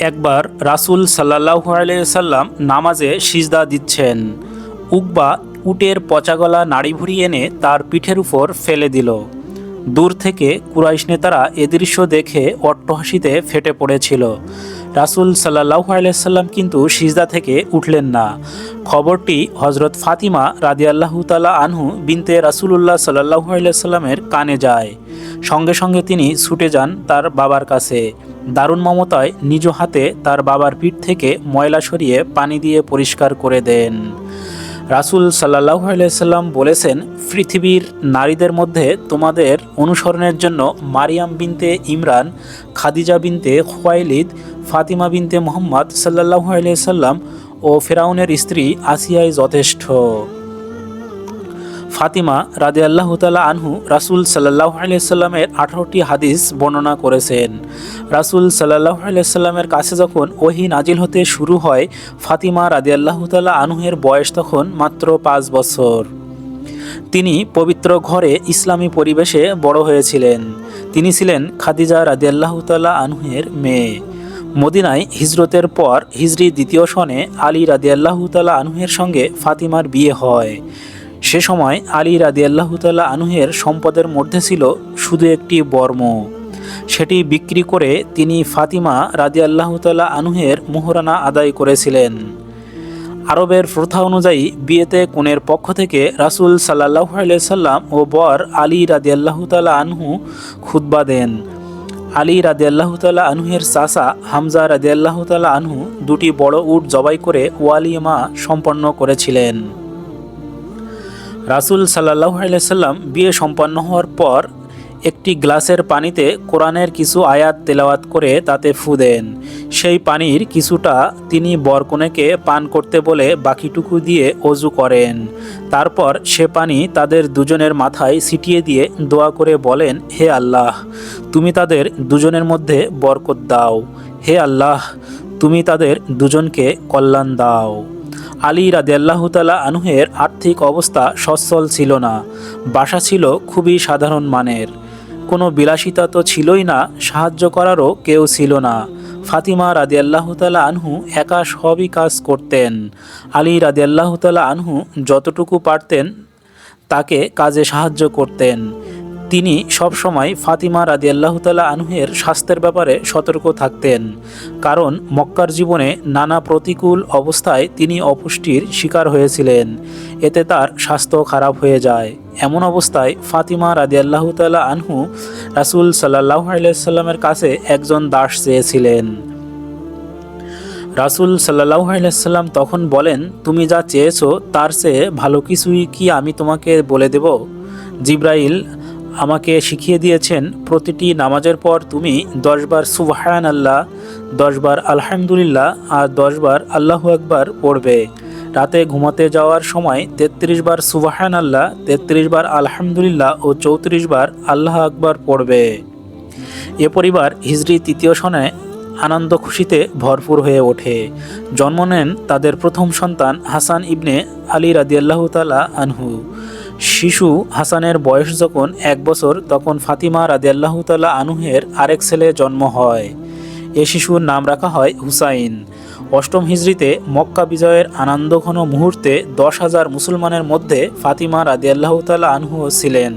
একবার রাসুল সাল্লাহ সাল্লাম নামাজে সিজদা দিচ্ছেন। উকবা উটের পচাগলা নাড়ি ভুড়ি এনে তার পিঠের উপর ফেলে দিল। দূর থেকে কুরাইশ নেতারা এ দৃশ্য দেখে অট্টহাসিতে ফেটে পড়েছিল। রাসুল সাল্লাহ সাল্লাম কিন্তু সিজদা থেকে উঠলেন না। খবরটি হজরত ফাতিমা রাদিয়াল্লাহু তালা আনহু বিনতে রাসুলুল্লাহ সাল্লাহ সাল্লামের কানে যায়। সঙ্গে সঙ্গে তিনি ছুটে যান তার বাবার কাছে। দারুণ মমতায় নিজ হাতে তার বাবার পিঠ থেকে ময়লা সরিয়ে পানি দিয়ে পরিষ্কার করে দেন। রাসুল সাল্লাহ সাল্লাম বলেছেন, পৃথিবীর নারীদের মধ্যে তোমাদের অনুসরণের জন্য মারিয়াম বিনতে ইমরান, খাদিজা বিনতে খোয়াইলিদ, ফাতিমা বিনতে মোহাম্মদ সাল্লাহ সাল্লাম ও ফেরাউনের স্ত্রী আসিয়াই যথেষ্ট। ফাতিমা রাদে আল্লাহ তালা আনহু রাসুল সাল্লাহ সাল্লামের আঠারোটি হাদিস বর্ণনা করেছেন। রাসুল সাল্লাহ সাল্লামের কাছে যখন ওহি নাজিল হতে শুরু হয়, ফাতিমা রাদে আল্লাহ তালা আনহুয়ের বয়স তখন মাত্র পাঁচ বছর। তিনি পবিত্র ঘরে ইসলামী পরিবেশে বড় হয়েছিলেন। তিনি ছিলেন খাদিজা রাদে আল্লাহ তালা আনহুয়ের মেয়ে। মদিনায় হিজরতের পর হিজরি দ্বিতীয় সনে আলী রাদে আল্লাহ তালা আনহুয়ের সঙ্গে ফাতিমার বিয়ে হয়। সে সময় আলী রাদি আল্লাহতাল্লাহ আনুহের সম্পদের মধ্যে ছিল শুধু একটি বর্ম। সেটি বিক্রি করে তিনি ফাতিমা রাদি আল্লাহতাল্লাহ আনুহের মোহরানা আদায় করেছিলেন। আরবের প্রথা অনুযায়ী বিয়েতে কনের পক্ষ থেকে রাসুল সাল্লাহ সাল্লাম ও বর আলী রাদি আল্লাহতাল্লাহ আনহু খুতবা দেন। আলী রাদি আল্লাহতাল্লাহ আনহুয়ের চাষা হামজা রাদি আল্লাহতাল্লাহ আনহু দুটি বড় উট জবাই করে ওয়ালিমা সম্পন্ন করেছিলেন। রাসুল সাল্লাহ সাল্লাম বিয়ে সম্পন্ন হওয়ার পর একটি গ্লাসের পানিতে কোরআনের কিছু আয়াত তেলাওয়াত করে তাতে ফু দেন। সেই পানির কিছুটা তিনি বরকনেকে পান করতে বলে বাকিটুকু দিয়ে অজু করেন। তারপর সে পানি তাদের দুজনের মাথায় ছিটিয়ে দিয়ে দোয়া করে বলেন, হে আল্লাহ, তুমি তাদের দুজনের মধ্যে বরকত দাও। হে আল্লাহ, তুমি তাদের দুজনকে কল্যাণ দাও। আলী রাদিয়াল্লাহতালা আনুহের আর্থিক অবস্থা সচ্ছল ছিল না। বাসা ছিল খুবই সাধারণ মানের। কোনো বিলাসিতা তো ছিলই না, সাহায্য করারও কেউ ছিল না। ফাতিমা রাদিয়াল্লাহতালা আনহু একা সবই কাজ করতেন। আলী রাদিয়াল্লাহতালা আনহু যতটুকু পারতেন তাকে কাজে সাহায্য করতেন। তিনি সবসময় ফাতিমা রাদি আল্লাহতালা আনহুয়ের স্বাস্থ্যের ব্যাপারে সতর্ক থাকতেন, কারণ মক্কার জীবনে নানা প্রতিকূল অবস্থায় তিনি অপুষ্টির শিকার হয়েছিলেন। এতে তার স্বাস্থ্য খারাপ হয়ে যায়। এমন অবস্থায় ফাতিমা রাদি আল্লাহতালা আনহু রাসুল সাল্লাহ আলাইসাল্লামের কাছে একজন দাস চেয়েছিলেন। রাসুল সাল্লাহ আলাইসাল্লাম তখন বলেন, তুমি যা চেয়েছো তার চেয়ে ভালো কিছুই কি আমি তোমাকে বলে দেব? জিব্রাইল আমাকে শিখিয়ে দিয়েছেন, প্রতিটি নামাজের পর তুমি দশবার সুবাহান আল্লাহ দশবার আলহামদুলিল্লাহ আর দশবার আল্লাহ একবার পড়বে। রাতে ঘুমাতে যাওয়ার সময় তেত্রিশ বার সুবাহান আল্লাহ তেত্রিশ বার আলহামদুলিল্লাহ ও চৌত্রিশ বার আল্লাহ আকবার পড়বে। এ পরিবার হিজড়ি তৃতীয় সনে আনন্দ খুশিতে ভরপুর হয়ে ওঠে। জন্ম নেন তাদের প্রথম সন্তান হাসান ইবনে আলী রাদিয়াল্লাহ তালা আনহু। শিশু হাসানের বয়স যখন এক বছর, তখন ফাতিমা রাদিয়াল্লাহ তালা আনুহের আরেক ছেলে জন্ম হয়। এ শিশুর নাম রাখা হয় হুসাইন। অষ্টম হিজড়িতে মক্কা বিজয়ের আনন্দঘন মুহূর্তে দশ হাজার মুসলমানের মধ্যে ফাতিমা রাদিয়াল্লাহ তালা আনহুও ছিলেন।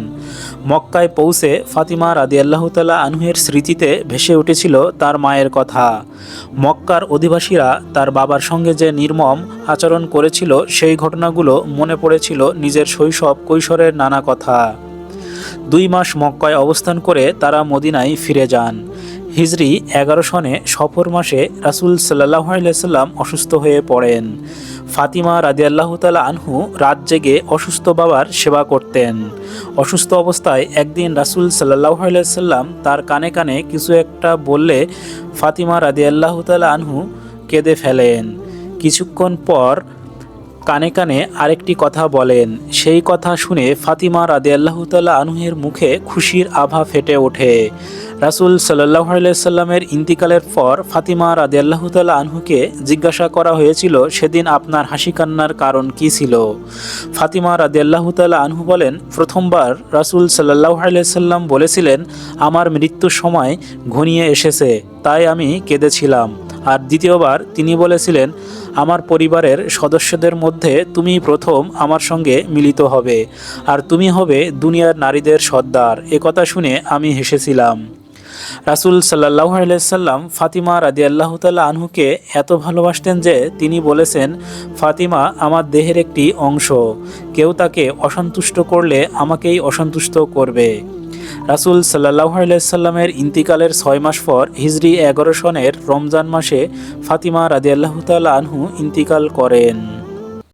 মক্কায় পৌঁছে ফাতিমা রাদিয়াল্লাহ তালা আনহুয়ের স্মৃতিতে ভেসে উঠেছিল তার মায়ের কথা। মক্কার অধিবাসীরা তার বাবার সঙ্গে যে নির্মম আচরণ করেছিল সেই ঘটনাগুলো মনে পড়েছিল নিজের শৈশব কৈশোরের নানা কথা। দুই মাস মক্কায় অবস্থান করে তারা মদিনায় ফিরে যান। হিজরি এগারো সনে সফর মাসে রাসুল সাল্লাহ সাল্লাম অসুস্থ হয়ে পড়েন। ফাতিমা রাদিয়াল্লাহ তালা আনহু রাত জেগে অসুস্থ বাবার সেবা করতেন। অসুস্থ অবস্থায় একদিন রাসুল সাল্লাহ সাল্লাম তার কানে কানে কিছু একটা বললে ফাতিমা রাদিয়াল্লাহ তালা আনহু কেঁদে ফেলেন। কিছুক্ষণ পর কানে কানে আরেকটি কথা বলেন। সেই কথা শুনে ফাতিমা রাদে আল্লাহ তাল্লাহ আনুহের মুখে খুশির আভা ফেটে ওঠে। রাসুল সাল্লাহ সাল্লামের ইন্তিকালের পর ফাতিমা রাদে আল্লাহ তাল্লাহ আনহুকে জিজ্ঞাসা করা হয়েছিল, সেদিন আপনার হাসি কান্নার কারণ কি ছিল? ফাতিমা রাদে আল্লাহ তাল্লাহ আনহু বলেন, প্রথমবার রাসুল সাল্লাহ সাল্লাম বলেছিলেন, আমার মৃত্যুর সময় ঘনিয়ে এসেছে, তাই আমি কেঁদেছিলাম। আর দ্বিতীয়বার তিনি বলেছিলেন আমার পরিবারের সদস্যদের মধ্যে তুমি প্রথম আমার সঙ্গে মিলিত হবে, আর তুমি হবে দুনিয়ার নারীদের সর্দার। এ কথা শুনে আমি হেসেছিলাম। রাসুল সাল্লাহ সাল্লাম ফাতিমা রাদি আল্লাহ তাল্লাহ আনহুকে এত ভালোবাসতেন যে তিনি বলেছেন, ফাতিমা আমার দেহের একটি অংশ, কেউ তাকে অসন্তুষ্ট করলে আমাকেই অসন্তুষ্ট করবে। রাসুল সাল্লাহ আলাইসাল্লামের ইন্তিকালের ছয় মাস পর হিজরি এগারো সনের রমজান মাসে ফাতিমা রাজিয়াল্লাহ তাল আনহু ইন্তিকাল করেন।